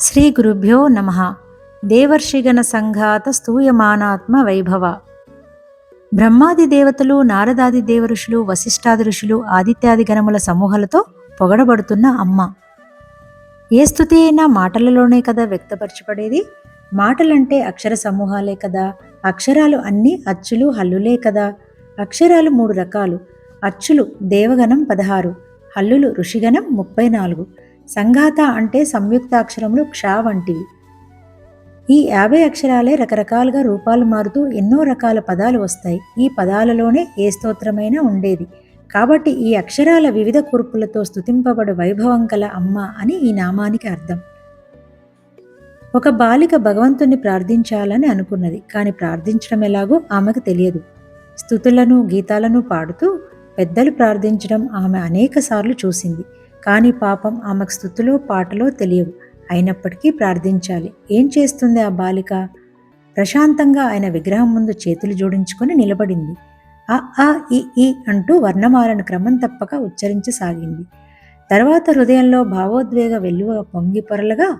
శ్రీ గురుభ్యో నమ. దేవర్షిగణ సంఘాత స్తూయమానాత్మ వైభవ. బ్రహ్మాది దేవతలు నారదాది దేవఋషులు వశిష్ఠాది ఋషులు ఆదిత్యాది గణముల సమూహాలతో పొగడబడుతున్న అమ్మ. ఏ స్థుతి అయినా మాటలలోనే కదా వ్యక్తపరచబడేది? మాటలంటే అక్షర సమూహాలే కదా. అక్షరాలు అన్నీ అచ్చులు హల్లులే కదా. అక్షరాలు మూడు రకాలు. అచ్చులు దేవగణం పదహారు. హల్లులు ఋషిగణం ముప్పై నాలుగు. సంఘాత అంటే సంయుక్తాక్షరములు క్ష వంటివి. ఈ యాభై అక్షరాలే రకరకాలుగా రూపాలు మారుతూ ఎన్నో రకాల పదాలు వస్తాయి. ఈ పదాలలోనే ఏ స్తోత్రమైనా ఉండేది. కాబట్టి ఈ అక్షరాల వివిధ కూర్పులతో స్తుతింపబడు వైభవం కల అమ్మ అని ఈ నామానికి అర్థం. ఒక బాలిక భగవంతుణ్ణి ప్రార్థించాలని అనుకున్నది. కానీ ప్రార్థించడం ఎలాగో ఆమెకు తెలియదు. స్థుతులను గీతాలను పాడుతూ పెద్దలు ప్రార్థించడం ఆమె అనేకసార్లు చూసింది. కానీ పాపం ఆమెకు స్థుతులో పాటలో తెలియవు. అయినప్పటికీ ప్రార్థించాలి. ఏం చేస్తుంది ఆ బాలిక? ప్రశాంతంగా ఆయన విగ్రహం ముందు చేతులు జోడించుకొని నిలబడింది. ఆ ఆ ఈ ఈ అంటూ వర్ణమాలను క్రమం తప్పక ఉచ్చరించసాగింది. తర్వాత హృదయంలో భావోద్వేగ వెల్లువ పొంగి పొరలగా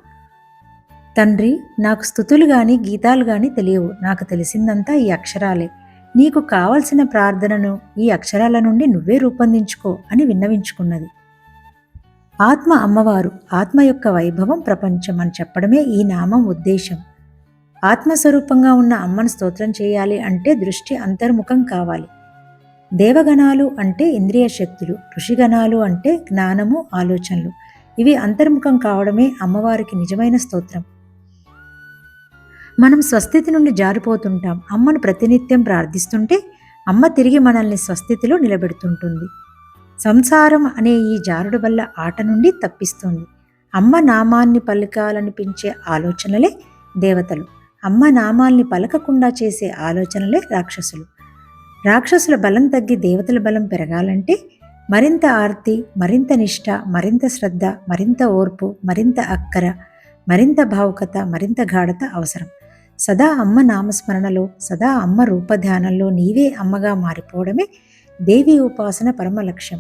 తండ్రి నాకు స్థుతులు గాని గీతాలు గాని తెలియవు. నాకు తెలిసిందంతా ఈ అక్షరాలే. నీకు కావలసిన ప్రార్థనను ఈ అక్షరాల నుండి నువ్వే రూపొందించుకో అని విన్నవించుకున్నది. ఆత్మ అమ్మవారు ఆత్మ యొక్క వైభవం ప్రపంచం అని చెప్పడమే ఈ నామం ఉద్దేశం. ఆత్మస్వరూపంగా ఉన్న అమ్మను స్తోత్రం చేయాలి అంటే దృష్టి అంతర్ముఖం కావాలి. దేవగణాలు అంటే ఇంద్రియ శక్తులు ఋషిగణాలు అంటే జ్ఞానము ఆలోచనలు. ఇవి అంతర్ముఖం కావడమే అమ్మవారికి నిజమైన స్తోత్రం. మనం స్వస్థితి నుండి జారిపోతుంటాం. అమ్మను ప్రతినిత్యం ప్రార్థిస్తుంటే అమ్మ తిరిగి మనల్ని స్వస్థితిలో నిలబెడుతుంటుంది. సంసారం అనే ఈ జారుడు వల్ల ఆట నుండి తప్పిస్తుంది. అమ్మ నామాన్ని పలకాలనిపించే ఆలోచనలే దేవతలు. అమ్మ నామాల్ని పలకకుండా చేసే ఆలోచనలే రాక్షసులు. రాక్షసుల బలం తగ్గి దేవతల బలం పెరగాలంటే మరింత ఆర్తి మరింత నిష్ఠ మరింత శ్రద్ధ మరింత ఓర్పు మరింత అక్కర మరింత భావుకత మరింత గాఢత అవసరం. సదా అమ్మ నామస్మరణలో సదా అమ్మ రూపధ్యానంలో నీవే అమ్మగా మారిపోవడమే దేవి ఉపాసన పరమ లక్ష్యం